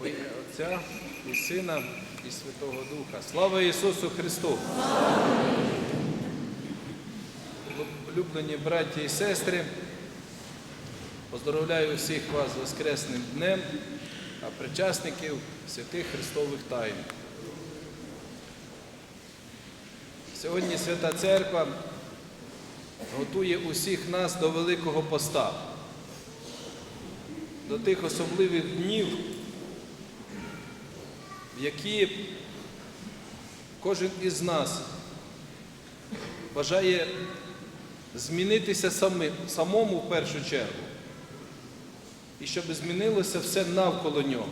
Во ім'я Отця і Сина і Святого Духа. Слава Ісусу Христу! Улюблені браті і сестри, поздоровляю всіх вас з Воскресним днем, а причасників святих Христових тайн. Сьогодні Свята Церква готує усіх нас до Великого Поста, до тих особливих днів, які кожен із нас бажає змінитися самим, самому в першу чергу, і щоб змінилося все навколо нього,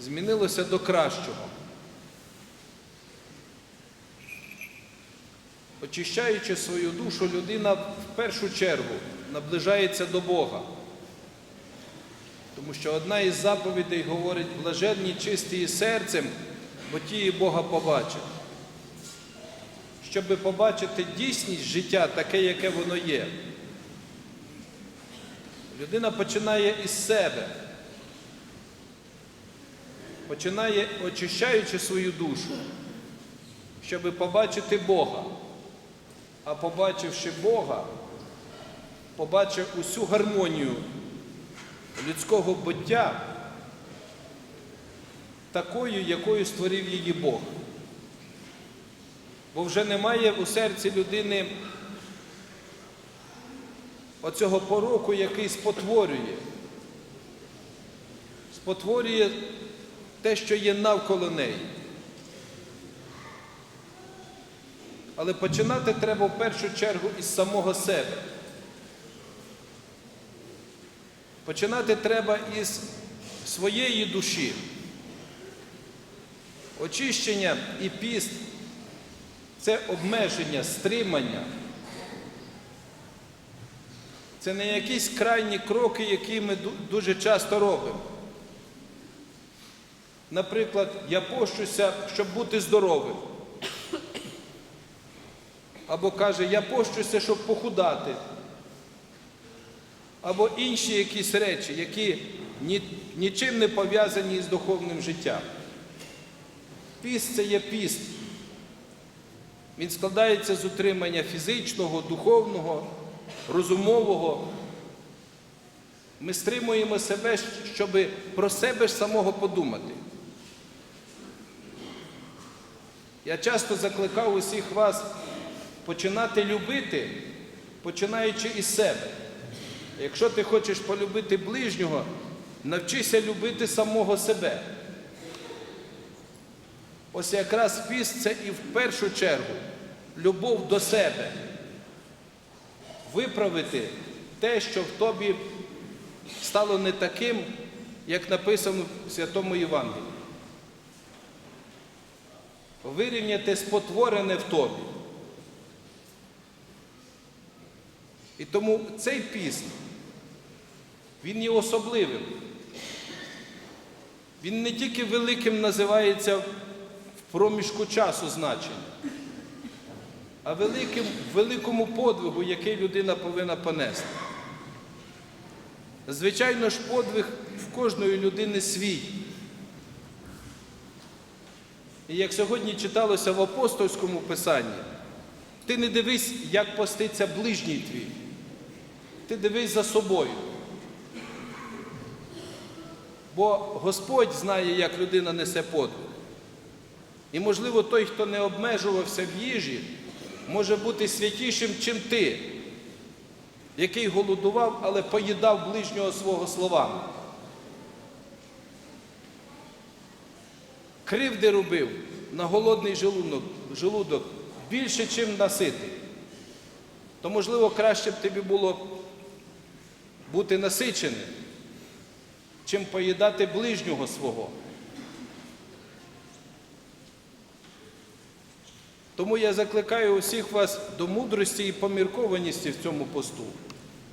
змінилося до кращого. Очищаючи свою душу, людина в першу чергу наближається до Бога. Тому що одна із заповідей говорить блаженні чисті серцем, бо ті Бога побачать. Щоб побачити дійсність життя, таке, яке воно є. Людина починає із себе, починає очищаючи свою душу, щоб побачити Бога. А побачивши Бога, побачив усю гармонію людського буття такою, якою створив її Бог. Бо вже немає у серці людини оцього пороку, який спотворює. Спотворює те, що є навколо неї. Але починати треба в першу чергу із самого себе. Починати треба із своєї душі. Очищення і піст це обмеження, стримання. Це не якісь крайні кроки, які ми дуже часто робимо. Наприклад, я пощуся, щоб бути здоровим. Або каже, я пощуся, щоб похудати. Або інші якісь речі, які нічим не пов'язані з духовним життям. Піст це є піст. Він складається з утримання фізичного, духовного, розумового. Ми стримуємо себе, щоб про себе ж самого подумати. Я часто закликав усіх вас починати любити, починаючи із себе. Якщо ти хочеш полюбити ближнього, навчися любити самого себе. Ось якраз піст це і в першу чергу любов до себе. Виправити те, що в тобі стало не таким, як написано в Святому Євангелії. Вирівняти спотворене в тобі. І тому цей піст, він є особливим. Він не тільки великим називається в проміжку часу значення, а великим, великому подвигу, який людина повинна понести. Звичайно ж, подвиг в кожної людини свій. І як сьогодні читалося в апостольському писанні, ти не дивись, як поститься ближній твій. Ти дивись за собою. Бо Господь знає, як людина несе подвиг. І, можливо, той, хто не обмежувався в їжі, може бути святішим, чим ти, який голодував, але поїдав ближнього свого словами. Кривди робив на голодний желудок, желудок більше, чим наситий. То, можливо, краще б тобі було бути насиченим, чим поїдати ближнього свого. Тому я закликаю усіх вас до мудрості і поміркованості в цьому посту.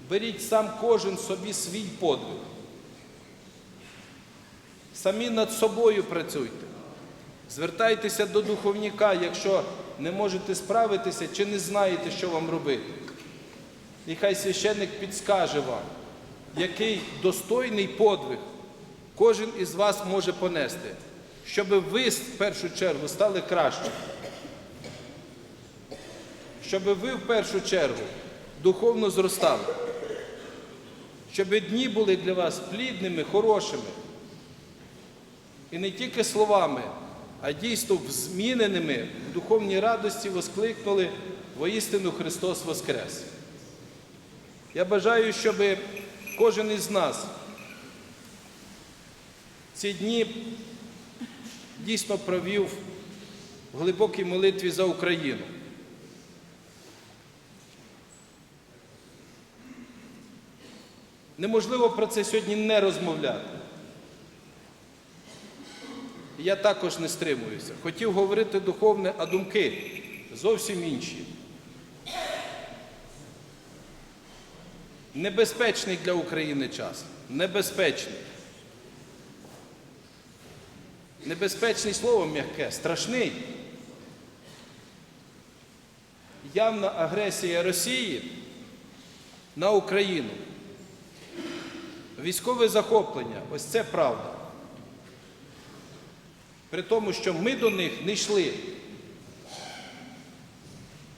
Беріть сам кожен собі свій подвиг. Самі над собою працюйте. Звертайтеся до духовника, якщо не можете справитися чи не знаєте, що вам робити. І хай священник підскаже вам, який достойний подвиг кожен із вас може понести, щоб ви в першу чергу стали краще. Щоб ви в першу чергу духовно зростали. Щоб дні були для вас плідними, хорошими. І не тільки словами, а дійсно зміненими в духовній радості воскликнули воістину Христос Воскрес. Я бажаю, щоб кожен із нас ці дні дійсно провів в глибокій молитві за Україну. Неможливо про це сьогодні не розмовляти. Я також не стримуюся. Хотів говорити духовне, а думки зовсім інші. Небезпечний для України час. Небезпечний. Небезпечний слово м'яке, страшний. Явна агресія Росії на Україну. Військове захоплення ось це правда. При тому, що ми до них не йшли.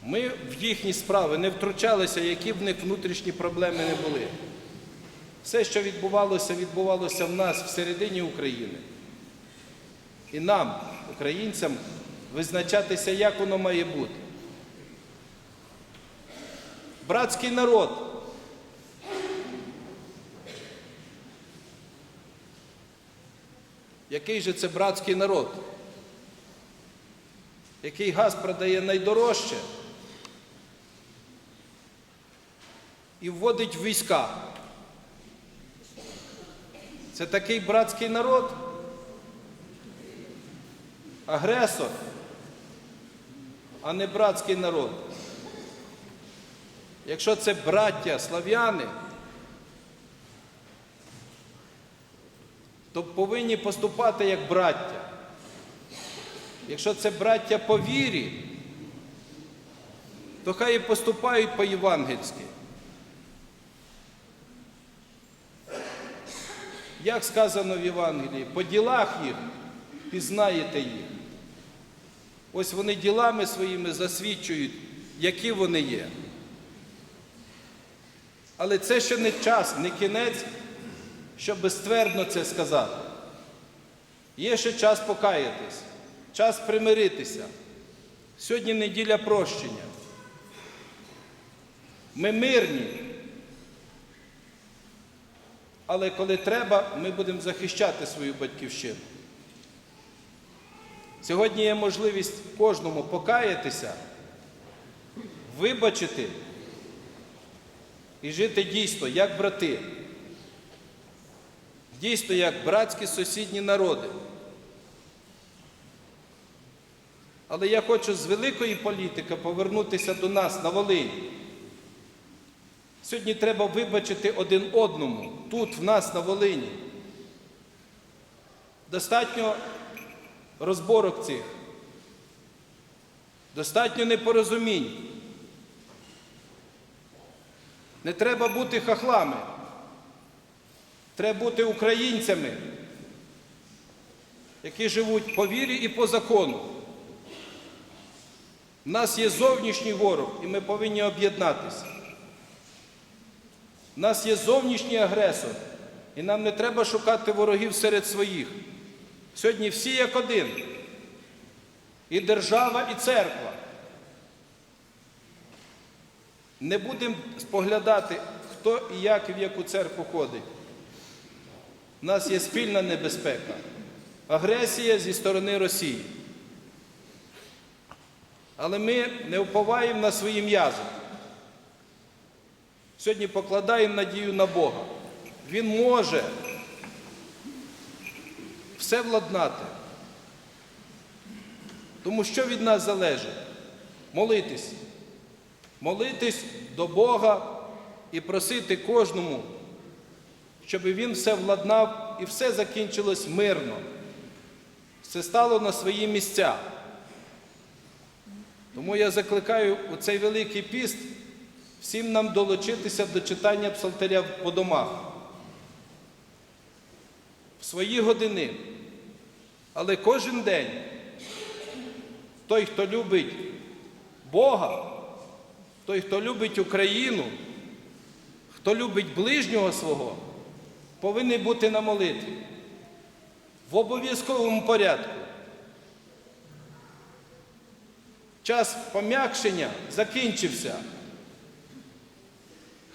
Ми в їхні справи не втручалися, які б в них внутрішні проблеми не були. Все, що відбувалося, відбувалося в нас всередині України. І нам, українцям, визначатися, як воно має бути. Братський народ. Який же це братський народ? Який газ продає найдорожче і вводить в війська. Це такий братський народ, агресор, а не братський народ. Якщо це браття слав'яни, то повинні поступати як браття. Якщо це браття по вірі, то хай і поступають по-євангельськи. Як сказано в Євангелії, по ділах їх пізнаєте їх. Ось вони ділами своїми засвідчують, які вони є. Але це ще не час, не кінець, щоб ствердно це сказати. Є ще час покаятись, час примиритися. Сьогодні неділя прощення. Ми мирні. Але коли треба, ми будемо захищати свою батьківщину. Сьогодні є можливість кожному покаятися, вибачити і жити дійсно як брати, дійсно як братські сусідні народи. Але я хочу з великої політики повернутися до нас на Волинь. Сьогодні треба вибачити один одному тут, в нас на Волині. Достатньо розборок цих, достатньо непорозумінь. Не треба бути хахлами. Треба бути українцями, які живуть по вірі і по закону. У нас є зовнішній ворог, і ми повинні об'єднатися. У нас є зовнішній агресор, і нам не треба шукати ворогів серед своїх. Сьогодні всі як один. І держава, і церква. Не будемо споглядати, хто і як і в яку церкву ходить. У нас є спільна небезпека. Агресія зі сторони Росії. Але ми не вповаємо на свої м'язи. Сьогодні покладаємо надію на Бога. Він може все владнати. Тому що від нас залежить? Молитись. Молитись до Бога і просити кожному, щоб він все владнав і все закінчилось мирно. Все стало на свої місця. Тому я закликаю у цей великий піст всім нам долучитися до читання псалтиря по домах. в свої години. Але кожен день той, хто любить Бога, той, хто любить Україну, хто любить ближнього свого, повинен бути на молитві в обов'язковому порядку. Час пом'якшення закінчився.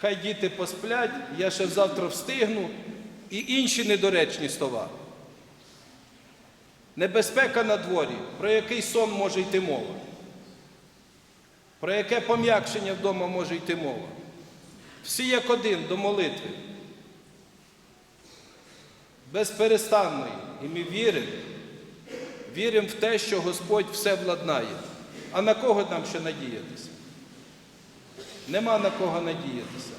Хай діти посплять, я ще завтра встигну і інші недоречні слова. Небезпека на дворі, про який сон може йти мова? Про яке пом'якшення вдома може йти мова? Всі як один до молитви. Безперестанної. І ми віримо, віримо в те, що Господь все владнає. А на кого нам ще надіятися? Нема на кого надіятися.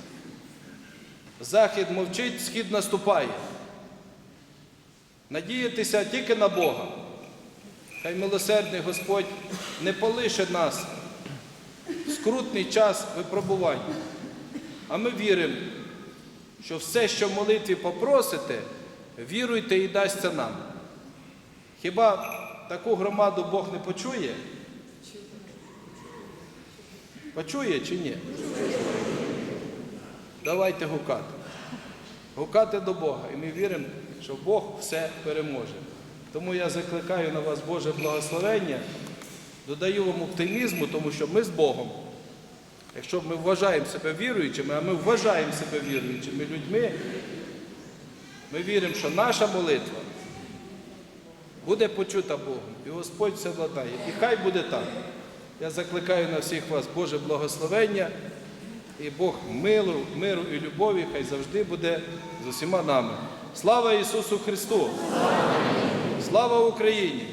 Захід мовчить, схід наступає. Надіятися тільки на Бога. Хай милосердний Господь не полише нас в скрутний час випробування. А ми віримо, що все, що в молитві попросите, віруйте і дасться нам. Хіба таку громаду Бог не почує? Почує чи ні? Давайте гукати. Гукати до Бога. І ми віримо, що Бог все переможе. Тому я закликаю на вас Боже благословення, додаю вам оптимізму, тому що ми з Богом. Якщо ми вважаємо себе віруючими, а ми вважаємо себе віруючими людьми, ми віримо, що наша молитва буде почута Богом, і Господь все владнає. І хай буде так. Я закликаю на всіх вас Боже благословення, і Бог миру, миру і любові хай завжди буде з усіма нами. Слава Ісусу Христу! Слава Україні!